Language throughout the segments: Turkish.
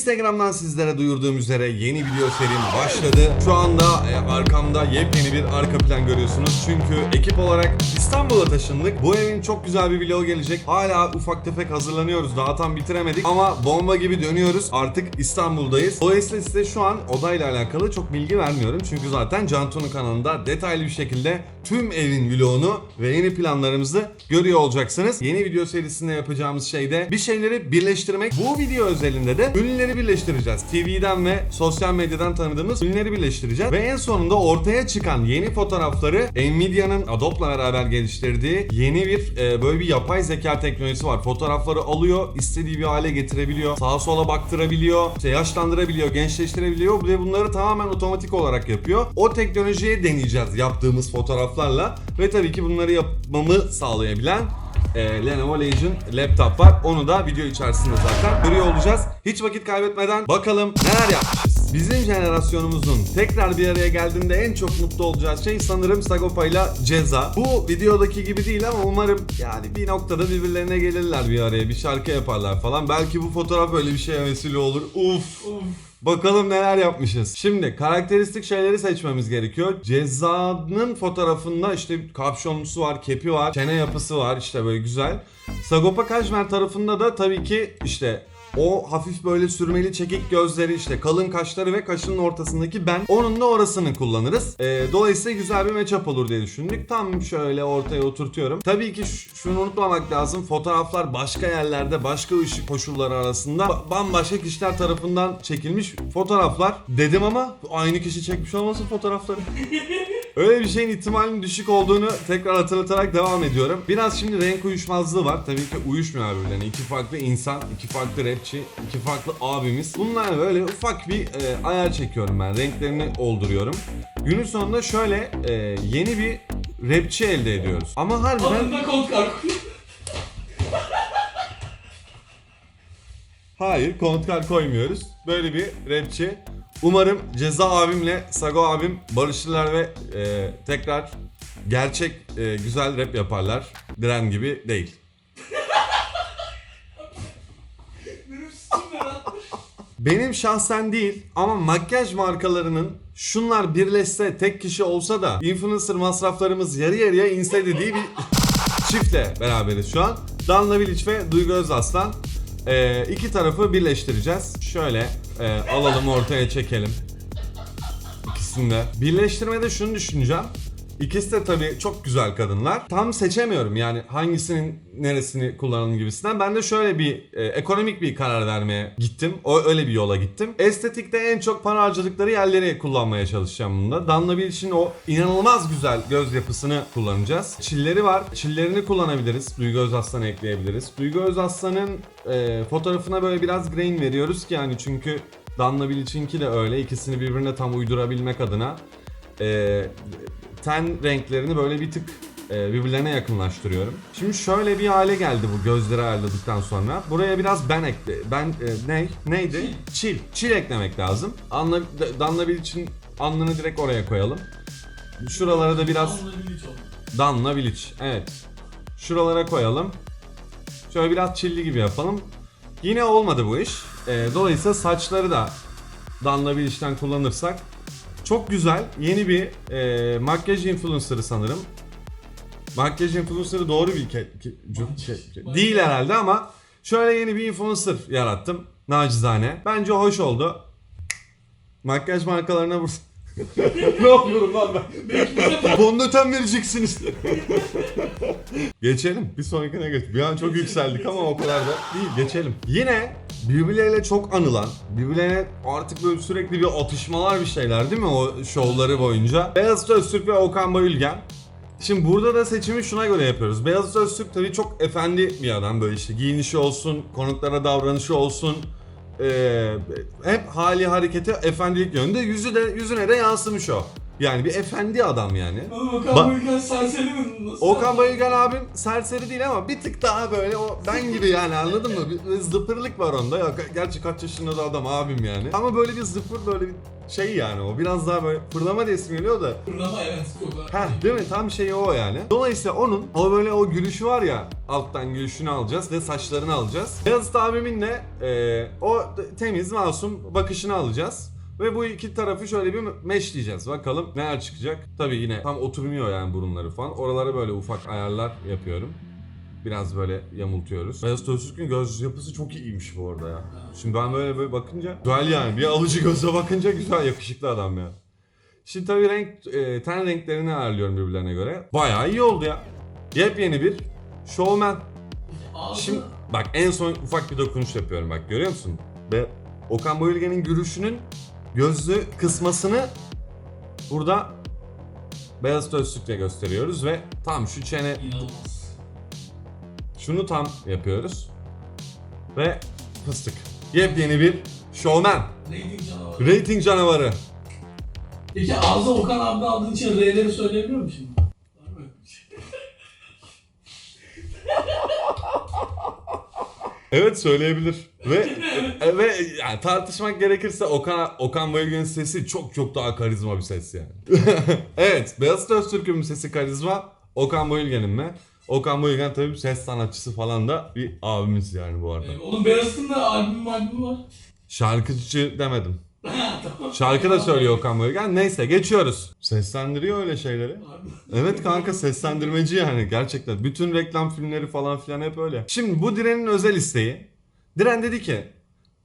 Instagram'dan sizlere duyurduğum üzere yeni video serim başladı. Şu anda e, arkamda yepyeni bir arka plan görüyorsunuz. Çünkü ekip olarak İstanbul'a taşındık. Bu evin çok güzel bir vlogu gelecek. Hala ufak tefek hazırlanıyoruz. Daha tam bitiremedik ama bomba gibi dönüyoruz. Artık İstanbul'dayız. Dolayısıyla size şu an odayla alakalı çok bilgi vermiyorum. Çünkü zaten Cantu'nun kanalında detaylı bir şekilde tüm evin vlogunu ve yeni planlarımızı görüyor olacaksınız. Yeni video serisinde yapacağımız şey de bir şeyleri birleştirmek. Bu video özelinde de ünlüleri birleştireceğiz. TV'den ve sosyal medyadan tanıdığımız ünlüleri birleştireceğiz. Ve en sonunda ortaya çıkan yeni fotoğrafları Nvidia'nın Adobe'la beraber geliştirdiği yeni bir e, böyle bir yapay zeka teknolojisi var. Fotoğrafları alıyor, istediği bir hale getirebiliyor. Sağa sola baktırabiliyor, işte yaşlandırabiliyor, gençleştirebiliyor ve bunları tamamen otomatik olarak yapıyor. O teknolojiye deneyeceğiz yaptığımız fotoğraflarla ve tabii ki bunları yapmamı sağlayabilen e, Lenovo Legion laptop var. Onu da video içerisinde zaten görüyor olacağız. Hiç vakit kaybetmeden bakalım neler yapmışız. Bizim jenerasyonumuzun tekrar bir araya geldiğinde en çok mutlu olacağı şey sanırım Sagopa ile Ceza. Bu videodaki gibi değil ama umarım yani bir noktada birbirlerine gelirler bir araya. Bir şarkı yaparlar falan. Belki bu fotoğraf öyle bir şeye vesile olur. Uf. Bakalım neler yapmışız. Şimdi karakteristik şeyleri seçmemiz gerekiyor. Ceza'nın fotoğrafında işte kapşonlusu var, kepi var, çene yapısı var işte böyle güzel. Sagopa Kajmer tarafında da tabii ki işte o hafif böyle sürmeli çekik gözleri işte kalın kaşları ve kaşının ortasındaki ben onun da orasını kullanırız. Ee, dolayısıyla güzel bir matchup olur diye düşündük. Tam şöyle ortaya oturtuyorum. Tabii ki şunu unutmamak lazım. Fotoğraflar başka yerlerde başka ışık koşulları arasında ba- bambaşka kişiler tarafından çekilmiş fotoğraflar. Dedim ama aynı kişi çekmiş olmasın fotoğrafları. Öyle bir şeyin ihtimalinin düşük olduğunu tekrar hatırlatarak devam ediyorum. Biraz şimdi renk uyuşmazlığı var. Tabii ki uyuşmuyor birbirlerine. İki farklı insan, iki farklı rapçi, iki farklı abimiz. Bunlar böyle ufak bir e, ayar çekiyorum ben. Renklerini olduruyorum. Günün sonunda şöyle e, yeni bir rapçi elde ediyoruz. Ama harbiden... Adında kod Hayır, kontkar koymuyoruz. Böyle bir rapçi. Umarım Ceza abimle Sago abim barışırlar ve e, tekrar gerçek e, güzel rap yaparlar. Diren gibi değil. Benim şahsen değil ama makyaj markalarının şunlar birleşse tek kişi olsa da influencer masraflarımız yarı yarıya inse dediği bir çiftle beraberiz şu an. Danla Bilic ve Duygu Özaslan. Ee, iki tarafı birleştireceğiz. Şöyle e, alalım ortaya çekelim. İkisini de. Birleştirmede şunu düşüneceğim. İkisi de tabii çok güzel kadınlar. Tam seçemiyorum yani hangisinin neresini kullanalım gibisinden. Ben de şöyle bir e, ekonomik bir karar vermeye gittim. O öyle bir yola gittim. Estetikte en çok para harcadıkları yerleri kullanmaya çalışacağım bunda. Danla Bilic'in o inanılmaz güzel göz yapısını kullanacağız. Çilleri var. Çillerini kullanabiliriz. Duygu Özaslan'ı ekleyebiliriz. Duygu Özaslan'ın e, fotoğrafına böyle biraz grain veriyoruz ki yani çünkü Danla Bilic'inki de öyle. İkisini birbirine tam uydurabilmek adına e, ten renklerini böyle bir tık e, birbirlerine yakınlaştırıyorum. Şimdi şöyle bir hale geldi bu gözleri ayarladıktan sonra. Buraya biraz ben ekle ben e, ne neydi? Çil. Çil eklemek lazım. Anla Danla için alnını direkt oraya koyalım. Şuralara da biraz. Danla Bilic. Evet. Şuralara koyalım. Şöyle biraz çilli gibi yapalım. Yine olmadı bu iş. Ee, dolayısıyla saçları da Danla Bilic'ten kullanırsak çok güzel yeni bir e, makyaj influencer'ı sanırım. Makyaj influencer'ı doğru bir ke- ke- şey- değil herhalde ama şöyle yeni bir influencer yarattım. Nacizane. Bence hoş oldu. Makyaj markalarına vur. ne yapıyorum lan ben? Fondöten vereceksiniz. geçelim. Bir sonrakine geç. Bir an çok yükseldik ama o kadar da değil. Geçelim. Yine birbirleriyle çok anılan, birbirlerine artık böyle sürekli bir atışmalar bir şeyler değil mi o şovları boyunca? Beyazıt Öztürk ve Okan Bayülgen. Şimdi burada da seçimi şuna göre yapıyoruz. Beyazıt Öztürk tabii çok efendi bir adam böyle işte giyinişi olsun, konuklara davranışı olsun. Ee, hep hali hareketi efendilik yönünde yüzü de yüzüne de yansımış o. Yani bir efendi adam yani. Oğlum Ba- Okan Bayülgen serseri mi? Nasıl Okan Bayülgen abim serseri değil ama bir tık daha böyle o ben gibi yani anladın mı? Bir, bir zıpırlık var onda. Ya, gerçi kaç yaşında da adam abim yani. Ama böyle bir zıpır böyle bir şey yani o. Biraz daha böyle fırlama diye isim geliyor da. Fırlama evet. Çok Ha değil mi? Tam şeyi o yani. Dolayısıyla onun o böyle o gülüşü var ya alttan gülüşünü alacağız ve saçlarını alacağız. Beyazıt abimin de e, o temiz masum bakışını alacağız. Ve bu iki tarafı şöyle bir meşleyeceğiz. Bakalım neler çıkacak. Tabii yine tam oturmuyor yani burunları falan. Oralara böyle ufak ayarlar yapıyorum. Biraz böyle yamultuyoruz. Beyazıt Öztürk'ün göz yapısı çok iyiymiş bu arada ya. Şimdi ben böyle böyle bakınca güzel yani. Bir alıcı göze bakınca güzel yakışıklı adam ya. Şimdi tabii renk, e, ten renklerini ayarlıyorum birbirlerine göre. Bayağı iyi oldu ya. Yepyeni bir showman. Şimdi bak en son ufak bir dokunuş yapıyorum bak görüyor musun? Ve Okan Bayülgen'in gülüşünün gözlü kısmasını burada beyaz Öztürk'le gösteriyoruz ve tam şu çene şunu tam yapıyoruz. Ve fıstık. Yepyeni bir showman. Rating canavarı. Rating canavarı. Peki ağza Okan abiden aldığın için R'leri söyleyebiliyor musun şimdi? Var mı öyle bir şey? Evet söyleyebilir. Ve ve yani tartışmak gerekirse Okan Okan Bayülgen'in sesi çok çok daha karizma bir ses yani. evet, Beyazıt Öztürk'ün sesi karizma, Okan Bayülgen'in mi? Okan Bayülgen tabii ses sanatçısı falan da bir abimiz yani bu arada. Ee, Oğlum Beyazıt'ın da albüm albümü var. Şarkıcı demedim. Şarkı da söylüyor Okan Bayülgen. Neyse geçiyoruz. Seslendiriyor öyle şeyleri. Evet kanka seslendirmeci yani gerçekten. Bütün reklam filmleri falan filan hep öyle. Şimdi bu Diren'in özel isteği. Diren dedi ki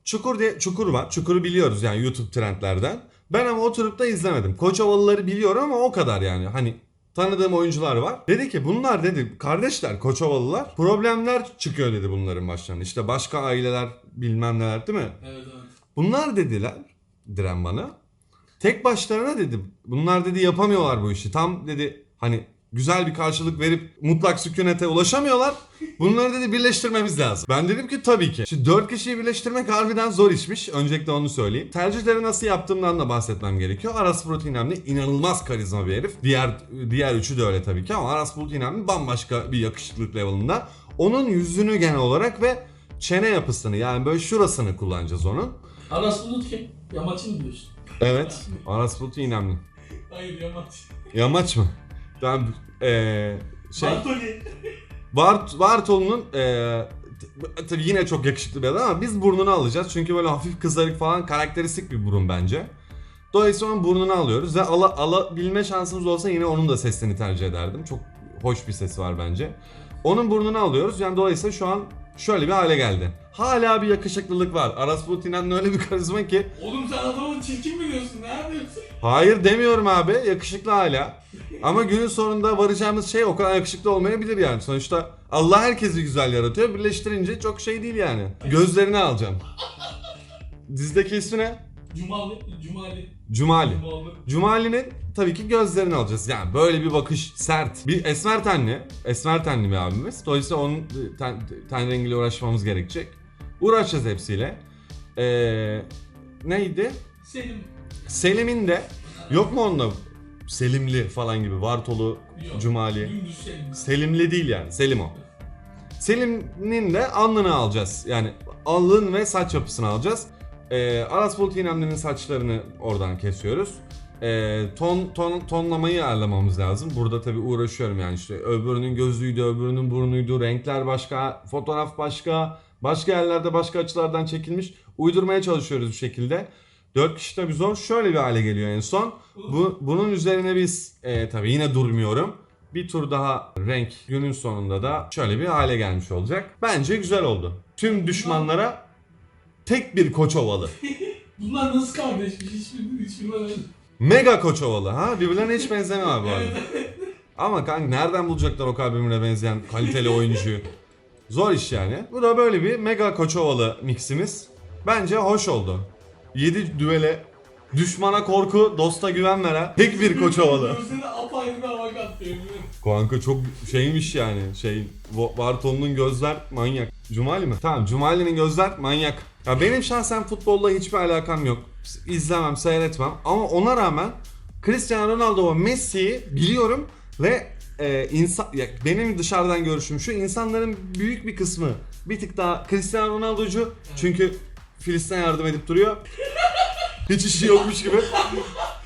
Çukur diye Çukur var. Çukur'u biliyoruz yani YouTube trendlerden. Ben ama oturup da izlemedim. Koçovalıları biliyorum ama o kadar yani. Hani tanıdığım oyuncular var. Dedi ki bunlar dedi kardeşler Koçovalılar problemler çıkıyor dedi bunların başlarına. İşte başka aileler bilmem neler değil mi? Evet evet. Bunlar dediler Diren bana. Tek başlarına dedi. Bunlar dedi yapamıyorlar bu işi. Tam dedi hani güzel bir karşılık verip mutlak sükunete ulaşamıyorlar. Bunları dedi birleştirmemiz lazım. Ben dedim ki tabii ki. Şimdi dört kişiyi birleştirmek harbiden zor işmiş. Öncelikle onu söyleyeyim. Tercihleri nasıl yaptığımdan da bahsetmem gerekiyor. Aras Bulut İynemli inanılmaz karizma bir herif. Diğer diğer üçü de öyle tabii ki ama Aras Bulut İynemli bambaşka bir yakışıklık level'ında. Onun yüzünü genel olarak ve çene yapısını yani böyle şurasını kullanacağız onun. Aras Bulut kim? Yamaç'ı mı diyorsun? Evet. Aras Bulut İynemli. Hayır Yamaç. Yamaç mı? Ben eee şey Bartoli. Bart Bartol'un eee tabii yine çok yakışıklı bir adam ama biz burnunu alacağız çünkü böyle hafif kızarık falan karakteristik bir burun bence. Dolayısıyla onun burnunu alıyoruz ve ala, alabilme şansımız olsa yine onun da sesini tercih ederdim. Çok hoş bir sesi var bence. Onun burnunu alıyoruz. Yani dolayısıyla şu an şöyle bir hale geldi. Hala bir yakışıklılık var. Aras İnan'ın öyle bir karizma ki. Oğlum sen adamın çirkin mi diyorsun? Ne yapıyorsun? Hayır demiyorum abi. Yakışıklı hala. Ama günün sonunda varacağımız şey o kadar yakışıklı olmayabilir yani. Sonuçta Allah herkesi güzel yaratıyor. Birleştirince çok şey değil yani. Gözlerini alacağım. Dizdeki ismi ne? Cumali. Cumali. Cumali. Cumali. Cumali'nin tabii ki gözlerini alacağız. Yani böyle bir bakış sert. Bir esmer tenli. Esmer tenli bir abimiz. Dolayısıyla onun ten, ten rengiyle uğraşmamız gerekecek. Uğraşacağız hepsiyle. Ee, neydi? Selim. Selim'in de yok mu onda Selimli falan gibi Vartolu, Yok. Cumali. Dümdüz Selim. Selimli değil yani Selim o. Selim'in de alnını alacağız. Yani alın ve saç yapısını alacağız. Ee, Aras Bulut İynemli'nin saçlarını oradan kesiyoruz. Ee, ton, ton tonlamayı ayarlamamız lazım. Burada tabii uğraşıyorum yani işte öbürünün gözlüğüydü, öbürünün burnuydu, renkler başka, fotoğraf başka, başka yerlerde başka açılardan çekilmiş. Uydurmaya çalışıyoruz bir şekilde. 4 kişi tabii zor. Şöyle bir hale geliyor en son. Bu, bunun üzerine biz e, tabii yine durmuyorum. Bir tur daha renk günün sonunda da şöyle bir hale gelmiş olacak. Bence güzel oldu. Tüm düşmanlara tek bir koçovalı. Bunlar nasıl kardeşmiş? Hiçbir, hiçbir böyle. Mega koçovalı ha birbirlerine hiç benzemiyor bu arada. Ama kanka nereden bulacaklar o birbirine benzeyen kaliteli oyuncuyu? Zor iş yani. Bu da böyle bir mega koçovalı miximiz. Bence hoş oldu. 7 düvele düşmana korku, dosta güven veren tek bir koçovalı. Gözleri apayrı bir hava katlıyor. Kanka çok şeymiş yani şey Bartol'un gözler manyak. Cumali mi? Tamam Cumali'nin gözler manyak. Ya benim şahsen futbolla hiçbir alakam yok. İzlemem, seyretmem ama ona rağmen Cristiano Ronaldo ve Messi'yi biliyorum ve e, insan ya benim dışarıdan görüşüm şu insanların büyük bir kısmı bir tık daha Cristiano Ronaldo'cu çünkü Filistin'e yardım edip duruyor. Hiç işi yokmuş gibi.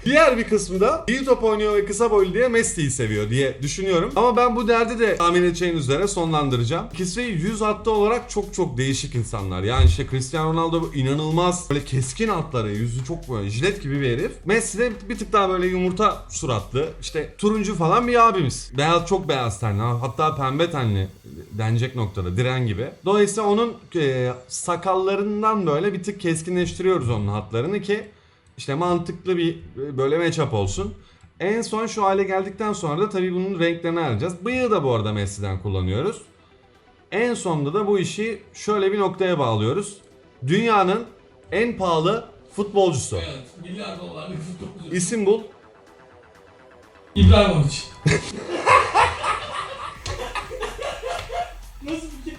Diğer bir kısmı da iyi top oynuyor ve kısa boylu diye Messi'yi seviyor diye düşünüyorum. Ama ben bu derdi de tahmin edeceğiniz üzere sonlandıracağım. İkisi yüz hattı olarak çok çok değişik insanlar. Yani işte Cristiano Ronaldo inanılmaz böyle keskin hatları, yüzü çok böyle jilet gibi bir herif. Messi de bir tık daha böyle yumurta suratlı. işte turuncu falan bir abimiz. Beyaz çok beyaz tenli hatta pembe tenli denecek noktada diren gibi. Dolayısıyla onun e, sakallarından böyle bir tık keskinleştiriyoruz onun hatlarını ki işte mantıklı bir e, böyle matchup olsun. En son şu hale geldikten sonra da tabii bunun renklerini ayarlayacağız. Bıyığı da bu arada Messi'den kullanıyoruz. En sonunda da bu işi şöyle bir noktaya bağlıyoruz. Dünyanın en pahalı futbolcusu. Evet. Milyar dolarlık futbolcu. İsim bul. İbrahimovic. Nasıl fikir?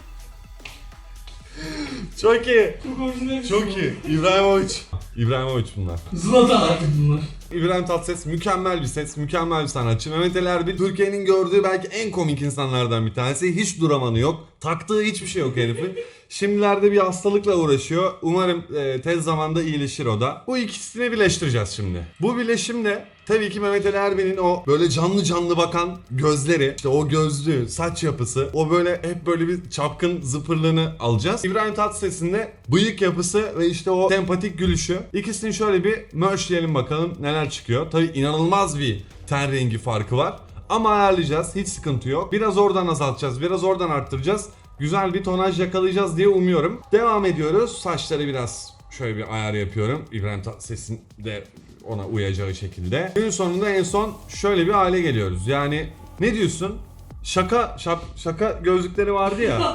Çok iyi. Çok orijinal bir Çok şey iyi. İbrahimovic. İbrahimovic bunlar. bu. Zlatan artık bunlar. İbrahim Tatlıses mükemmel bir ses, mükemmel bir sanatçı. Mehmet Ali Erbil Türkiye'nin gördüğü belki en komik insanlardan bir tanesi. Hiç duramanı yok. Taktığı hiçbir şey yok herifin. Şimdilerde bir hastalıkla uğraşıyor. Umarım e, tez zamanda iyileşir o da. Bu ikisini birleştireceğiz şimdi. Bu birleşimle tabii ki Mehmet Ali Erbil'in o böyle canlı canlı bakan gözleri, işte o gözlüğü, saç yapısı, o böyle hep böyle bir çapkın zıpırlığını alacağız. İbrahim Tatlıses'in de bıyık yapısı ve işte o sempatik gülüşü. İkisini şöyle bir merge'leyelim bakalım neler çıkıyor. Tabii inanılmaz bir ten rengi farkı var. Ama ayarlayacağız. Hiç sıkıntı yok. Biraz oradan azaltacağız. Biraz oradan arttıracağız. Güzel bir tonaj yakalayacağız diye umuyorum. Devam ediyoruz. Saçları biraz şöyle bir ayar yapıyorum. İbrahim Tatlıses'in de ona uyacağı şekilde. Günün sonunda en son şöyle bir hale geliyoruz. Yani ne diyorsun? Şaka şap, şaka gözlükleri vardı ya.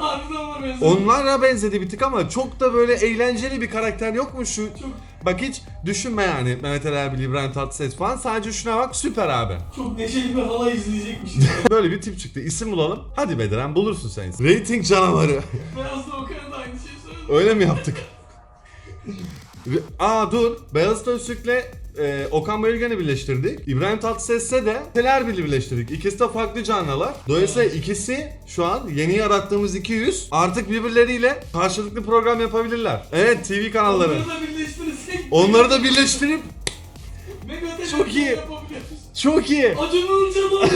Onlara benzedi bir tık ama çok da böyle eğlenceli bir karakter yok mu şu? Çok, Bak hiç düşünme yani Mehmet Ali Erbil, İbrahim Tatlıses falan. Sadece şuna bak süper abi. çok neşeli bir hala izleyecekmiş. Böyle bir tip çıktı. İsim bulalım. Hadi Bederen bulursun sen. Rating canavarı. Beyaz da Okan'a da aynı şeyi söyledi. Öyle mi yaptık? Aa dur. Beyaz Öztürk'le e, Okan Bayülgen'i birleştirdik. İbrahim Tatlıses'le de Telerbil'i birleştirdik. İkisi de farklı canlılar. Dolayısıyla ikisi şu an yeni yarattığımız 200 artık birbirleriyle karşılıklı program yapabilirler. Evet TV kanalları. Onları da birleştirirsek Onları da birleştirip mega Çok iyi. yapabiliriz. çok iyi. Acun Ilıcalı.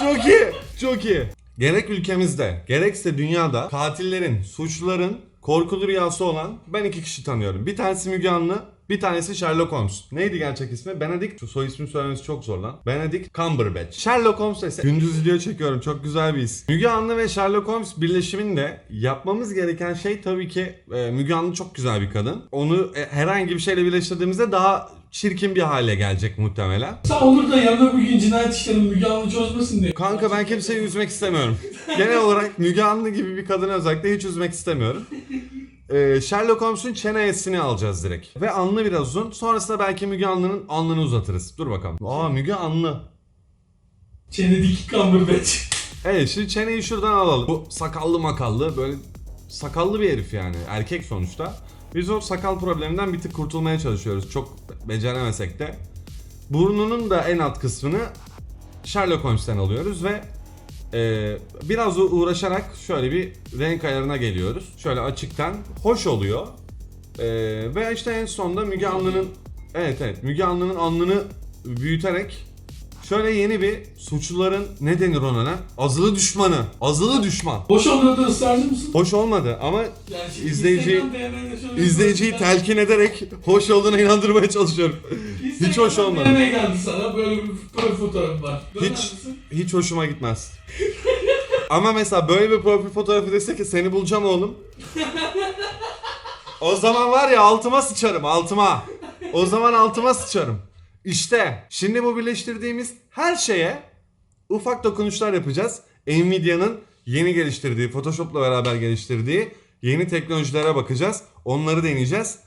Çok iyi. Çok iyi. Gerek ülkemizde, gerekse dünyada katillerin, suçluların korkulu rüyası olan ben iki kişi tanıyorum. Bir tanesi Müge Anlı, bir tanesi Sherlock Holmes. Neydi gerçek ismi? Benedict. Soy ismi söylemesi çok zor lan. Benedict Cumberbatch. Sherlock Holmes ise gündüz video çekiyorum. Çok güzel bir isim. Müge Anlı ve Sherlock Holmes birleşiminde yapmamız gereken şey tabii ki e, Müge Anlı çok güzel bir kadın. Onu e, herhangi bir şeyle birleştirdiğimizde daha çirkin bir hale gelecek muhtemelen. Sen olur da yarın öbür gün cinayet işlerini Müge Anlı çözmesin diye. Kanka ben kimseyi üzmek istemiyorum. Genel olarak Müge Anlı gibi bir kadını özellikle hiç üzmek istemiyorum. Ee, Sherlock Holmes'un çenesini alacağız direkt. Ve alnı biraz uzun. Sonrasında belki Müge Anlı'nın alnını uzatırız. Dur bakalım. Aa Müge Anlı. Çenedeki Cumberbatch. Evet şimdi çeneyi şuradan alalım. Bu sakallı makallı böyle sakallı bir herif yani. Erkek sonuçta. Biz o sakal probleminden bir tık kurtulmaya çalışıyoruz. Çok beceremesek de. Burnunun da en alt kısmını Sherlock Holmes'ten alıyoruz ve e, biraz uğraşarak şöyle bir renk ayarına geliyoruz. Şöyle açıktan hoş oluyor. E, ve işte en sonunda Müge Anlı'nın evet evet Müge Anlı'nın alnını büyüterek şöyle yeni bir suçluların ne denir ona lan? Azılı düşmanı. Azılı düşman. Boş olmada da ısrarcı mısın? Hoş olmadı ama Yani İzleyici- izleyiciyi bir- telkin ederek hoş olduğuna inandırmaya çalışıyorum. Hiç hoş olmadı. DM geldi sana böyle bir profil fotoğrafı var. Hiç misin? hiç hoşuma gitmez. Ama mesela böyle bir profil fotoğrafı dese ki seni bulacağım oğlum. O zaman var ya altıma sıçarım altıma. O zaman altıma sıçarım. İşte şimdi bu birleştirdiğimiz her şeye ufak dokunuşlar yapacağız. Nvidia'nın yeni geliştirdiği, Photoshop'la beraber geliştirdiği yeni teknolojilere bakacağız. Onları deneyeceğiz.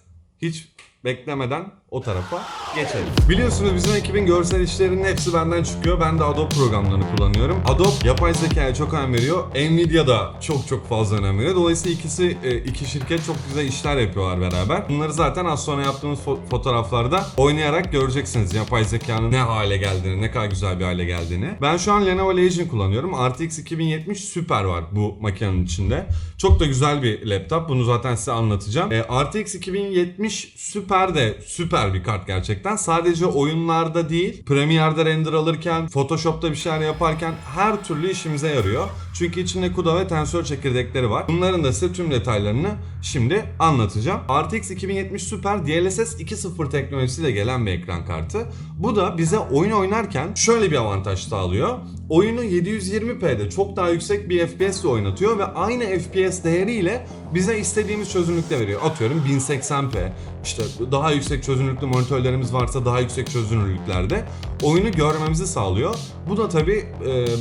Hiç beklemeden o tarafa geçelim. Biliyorsunuz bizim ekibin görsel işlerinin hepsi benden çıkıyor. Ben de Adobe programlarını kullanıyorum. Adobe yapay zekaya çok önem veriyor. Nvidia da çok çok fazla önem veriyor. Dolayısıyla ikisi e, iki şirket çok güzel işler yapıyorlar beraber. Bunları zaten az sonra yaptığımız fo- fotoğraflarda oynayarak göreceksiniz. Yapay zekanın ne hale geldiğini, ne kadar güzel bir hale geldiğini. Ben şu an Lenovo Legion kullanıyorum. RTX 2070 Super var bu makinenin içinde. Çok da güzel bir laptop. Bunu zaten size anlatacağım. RTX 2070 Super de süper bir kart gerçekten. Sadece oyunlarda değil, Premiere'de render alırken, Photoshop'ta bir şeyler yaparken her türlü işimize yarıyor. Çünkü içinde CUDA ve tensör çekirdekleri var. Bunların da size tüm detaylarını şimdi anlatacağım. RTX 2070 Super DLSS 2.0 teknolojisiyle gelen bir ekran kartı. Bu da bize oyun oynarken şöyle bir avantaj sağlıyor. Oyunu 720p'de çok daha yüksek bir FPS ile oynatıyor ve aynı FPS değeriyle bize istediğimiz çözünürlükte veriyor. Atıyorum 1080p, işte daha yüksek çözünürlüklü monitörlerimiz varsa daha yüksek çözünürlüklerde oyunu görmemizi sağlıyor. Bu da tabi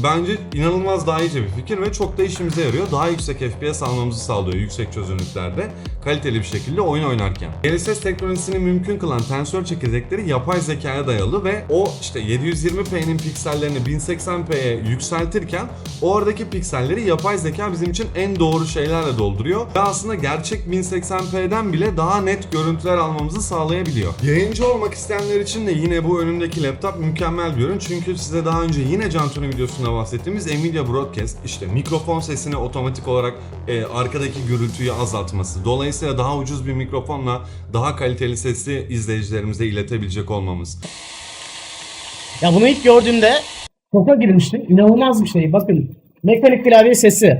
bence inanılmaz daha iyice bir fikir ve çok da işimize yarıyor. Daha yüksek FPS almamızı sağlıyor yüksek çözünürlüklerde kaliteli bir şekilde oyun oynarken. DLSS teknolojisini mümkün kılan tensör çekirdekleri yapay zekaya dayalı ve o işte 720p'nin piksellerini 1080p'ye yükseltirken oradaki pikselleri yapay zeka bizim için en doğru şeylerle dolduruyor ve aslında gerçek 1080p'den bile daha net görüntüler almamızı sağlayabiliyor. Yayıncı olmak isteyenler için de yine bu önümdeki laptop mükemmel bir ürün çünkü size daha önce yine Cantu'nun videosunda bahsettiğimiz Nvidia Broadcast işte mikrofon sesini otomatik olarak e, arkadaki gürültüyü azaltması. Dolayısıyla daha ucuz bir mikrofonla daha kaliteli sesi izleyicilerimize iletebilecek olmamız. Ya bunu ilk gördüğümde şoka girmiştim. İnanılmaz bir şey. Bakın mekanik klavye sesi.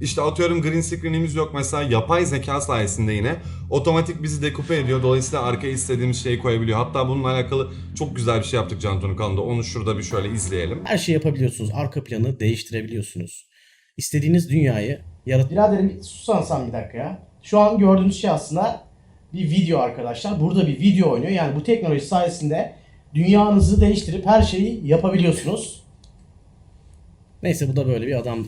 İşte atıyorum green screen'imiz yok mesela yapay zeka sayesinde yine otomatik bizi dekupe ediyor. Dolayısıyla arkaya istediğimiz şeyi koyabiliyor. Hatta bununla alakalı çok güzel bir şey yaptık Cantu'nun kanalında. Onu şurada bir şöyle izleyelim. Her şeyi yapabiliyorsunuz. Arka planı değiştirebiliyorsunuz. İstediğiniz dünyayı yarat... Biraderim bir sussan sen bir dakika ya. Şu an gördüğünüz şey aslında bir video arkadaşlar. Burada bir video oynuyor. Yani bu teknoloji sayesinde dünyanızı değiştirip her şeyi yapabiliyorsunuz. Neyse bu da böyle bir adam.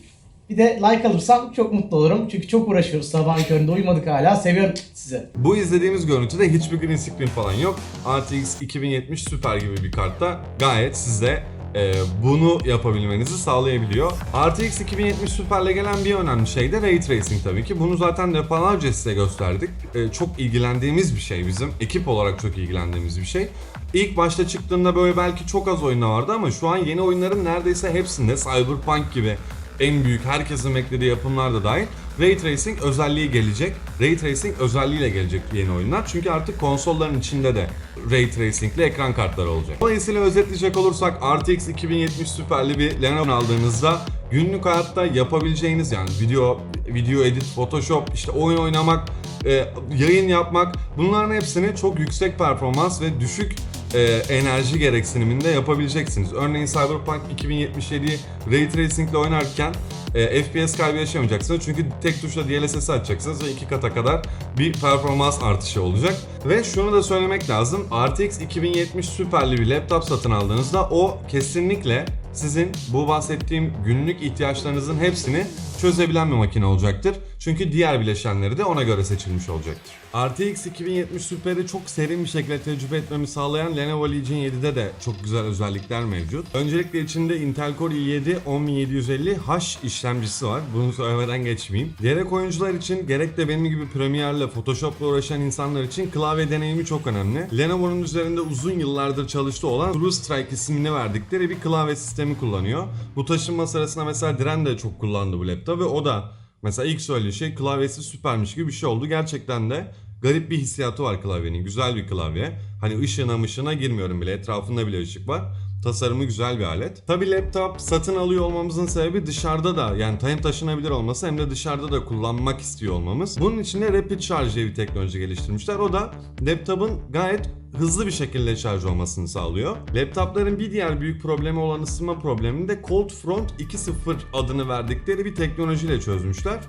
Bir de like alırsam çok mutlu olurum. Çünkü çok uğraşıyoruz sabahın köründe uyumadık hala. Seviyorum sizi. Bu izlediğimiz görüntüde hiçbir green screen falan yok. RTX 2070 Super gibi bir kartta gayet size e, bunu yapabilmenizi sağlayabiliyor. RTX 2070 Super'le gelen bir önemli şey de Ray Tracing tabii ki. Bunu zaten defalarca size gösterdik. E, çok ilgilendiğimiz bir şey bizim. Ekip olarak çok ilgilendiğimiz bir şey. İlk başta çıktığında böyle belki çok az oyunda vardı ama şu an yeni oyunların neredeyse hepsinde Cyberpunk gibi en büyük herkesin beklediği yapımlar da dahil Ray Tracing özelliği gelecek. Ray Tracing özelliğiyle gelecek yeni oyunlar. Çünkü artık konsolların içinde de Ray Tracing'li ekran kartları olacak. Dolayısıyla özetleyecek olursak RTX 2070 Super'li bir Lenovo aldığınızda günlük hayatta yapabileceğiniz yani video video edit, Photoshop, işte oyun oynamak, e, yayın yapmak bunların hepsini çok yüksek performans ve düşük e, enerji gereksiniminde yapabileceksiniz. Örneğin Cyberpunk 2077'yi Ray Tracing ile oynarken e, FPS kaybı yaşamayacaksınız. Çünkü tek tuşla DLSS'i açacaksınız ve iki kata kadar bir performans artışı olacak. Ve şunu da söylemek lazım. RTX 2070 süperli bir laptop satın aldığınızda o kesinlikle sizin bu bahsettiğim günlük ihtiyaçlarınızın hepsini çözebilen bir makine olacaktır. Çünkü diğer bileşenleri de ona göre seçilmiş olacaktır. RTX 2070 Super'i çok serin bir şekilde tecrübe etmemi sağlayan Lenovo Legion 7'de de çok güzel özellikler mevcut. Öncelikle içinde Intel Core i7 10750H işlemcisi var. Bunu söylemeden geçmeyeyim. Gerek oyuncular için gerek de benim gibi Premiere'le Photoshop'la uğraşan insanlar için klavye deneyimi çok önemli. Lenovo'nun üzerinde uzun yıllardır çalıştığı olan True Strike ismini verdikleri bir klavye sistemi kullanıyor. Bu taşınma sırasında mesela Diren de çok kullandı bu laptop ve o da mesela ilk söylediği şey klavyesi süpermiş gibi bir şey oldu. Gerçekten de garip bir hissiyatı var klavyenin. Güzel bir klavye. Hani ışığına mışığına girmiyorum bile. Etrafında bile ışık var. Tasarımı güzel bir alet. Tabi laptop satın alıyor olmamızın sebebi dışarıda da yani hem taşınabilir olması hem de dışarıda da kullanmak istiyor olmamız. Bunun için de Rapid Charge diye bir teknoloji geliştirmişler. O da laptopun gayet hızlı bir şekilde şarj olmasını sağlıyor. Laptopların bir diğer büyük problemi olan ısınma problemini de Cold Front 2.0 adını verdikleri bir teknolojiyle çözmüşler.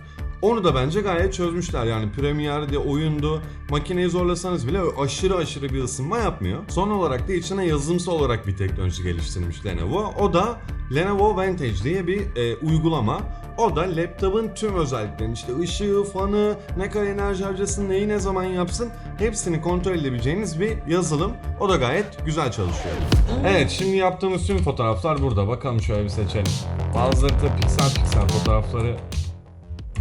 Onu da bence gayet çözmüşler yani Premiere'de oyundu makineyi zorlasanız bile aşırı aşırı bir ısınma yapmıyor. Son olarak da içine yazılımsal olarak bir teknoloji geliştirmiş Lenovo. O da Lenovo Vantage diye bir e, uygulama. O da laptopun tüm özelliklerini işte ışığı, fanı, ne kadar enerji harcasın, neyi ne zaman yapsın hepsini kontrol edebileceğiniz bir yazılım. O da gayet güzel çalışıyor. Evet şimdi yaptığımız tüm fotoğraflar burada. Bakalım şöyle bir seçelim. Bazıları da piksel piksel fotoğrafları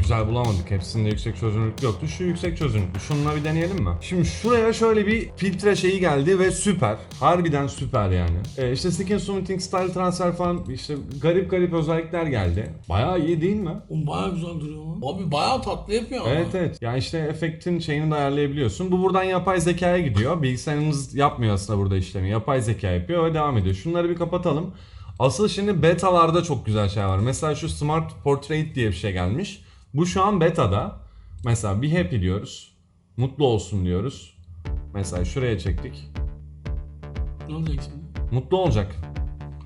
güzel bulamadık. Hepsinde yüksek çözünürlük yoktu. Şu yüksek çözünürlüklü. Şununla bir deneyelim mi? Şimdi şuraya şöyle bir filtre şeyi geldi ve süper. Harbiden süper yani. Ee, işte Skin Smoothing, Style Transfer falan işte garip garip özellikler geldi. Bayağı iyi değil mi? Oğlum baya güzel duruyor lan. Abi baya tatlı yapıyor ama. Evet evet. Yani işte efektin şeyini de ayarlayabiliyorsun. Bu buradan yapay zekaya gidiyor. Bilgisayarımız yapmıyor aslında burada işlemi. Yapay zeka yapıyor ve devam ediyor. Şunları bir kapatalım. Asıl şimdi betalarda çok güzel şey var. Mesela şu Smart Portrait diye bir şey gelmiş. Bu şu an betada. Mesela bir happy diyoruz. Mutlu olsun diyoruz. Mesela şuraya çektik. Ne olacak şimdi? Mutlu olacak.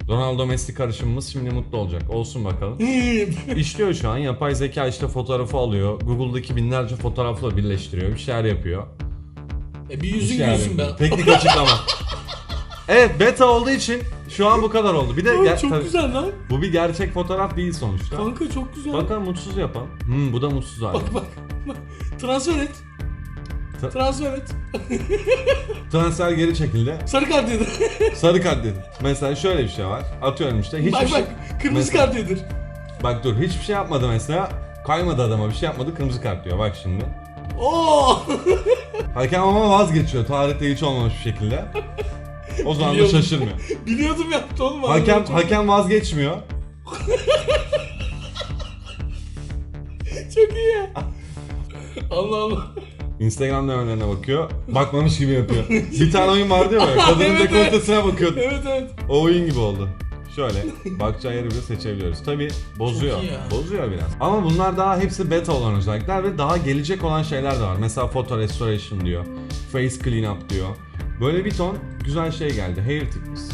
Ronaldo Messi karışımımız şimdi mutlu olacak. Olsun bakalım. İşliyor şu an. Yapay zeka işte fotoğrafı alıyor. Google'daki binlerce fotoğrafla birleştiriyor. Bir şeyler yapıyor. e bir Bir yüzün şeyler gülsün be. yapıyor. Teknik açıklama. evet beta olduğu için şu an bu kadar oldu. Bir de Oğlum ger- çok tabii güzel lan. bu bir gerçek fotoğraf değil sonuçta. Kanka çok güzel. Bakalım mutsuz yapalım. Hmm, bu da mutsuz. Bak bak. bak. Transfer et. Ta- Transfer et. Transfer geri çekildi. Sarı kart yedir. Sarı kart dedi. Mesela şöyle bir şey var. Atıyorum işte hiçbir bak şey... bak. Kırmızı Mesela- kart yedir. Bak dur hiçbir şey yapmadı mesela. Kaymadı adama bir şey yapmadı kırmızı kart diyor bak şimdi. Oo. Hakem ama vazgeçiyor tarihte hiç olmamış bir şekilde. O zaman da Biliyorum. şaşırmıyor. Biliyordum yaptı oğlum. Hakem çok- hakem vazgeçmiyor. Çok iyi ya. Allah Allah. Instagram demelerine bakıyor. Bakmamış gibi yapıyor. bir tane oyun vardı ya böyle. Kadının Evet, evet. dekoltesine bakıyordu. Evet evet. O oyun gibi oldu. Şöyle bakacağı yeri bile seçebiliyoruz. Tabi bozuyor. Çok iyi ya. Bozuyor biraz. Ama bunlar daha hepsi beta olan özellikler ve daha gelecek olan şeyler de var. Mesela photo restoration diyor. Face clean up diyor. Böyle bir ton güzel şey geldi. Hair thickness.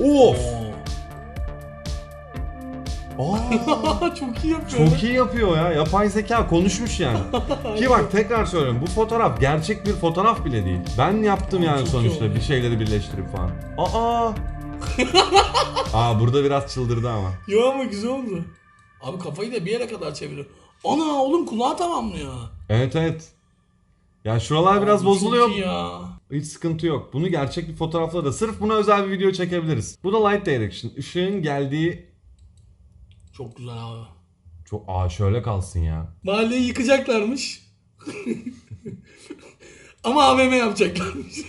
Of! Aa, çok iyi yapıyor. çok iyi yapıyor ya. Yapay zeka konuşmuş yani. Ki bak tekrar söylüyorum. Bu fotoğraf gerçek bir fotoğraf bile değil. Ben yaptım yani çok iyi sonuçta oldu. bir şeyleri birleştirip falan. Aa! Aa burada biraz çıldırdı ama. Yo ama güzel oldu. Abi kafayı da bir yere kadar çeviriyor. Ana oğlum kulağı tamamlıyor. Evet evet. Ya şuralar biraz Abi bozuluyor. İyi ya. Hiç sıkıntı yok. Bunu gerçek bir fotoğrafla da sırf buna özel bir video çekebiliriz. Bu da light direction. Işığın geldiği Çok güzel abi. çok aa şöyle kalsın ya. Mahalleyi yıkacaklarmış. Ama AVM yapacaklarmış.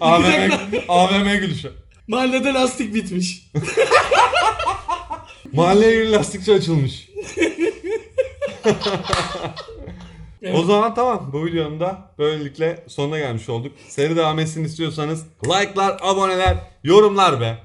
AVM, AVM gülüşü. Mahallede lastik bitmiş. Mahalleye lastikçi açılmış. O zaman tamam bu videonun da böylelikle sonuna gelmiş olduk. Seri devam etsin istiyorsanız like'lar, aboneler, yorumlar be.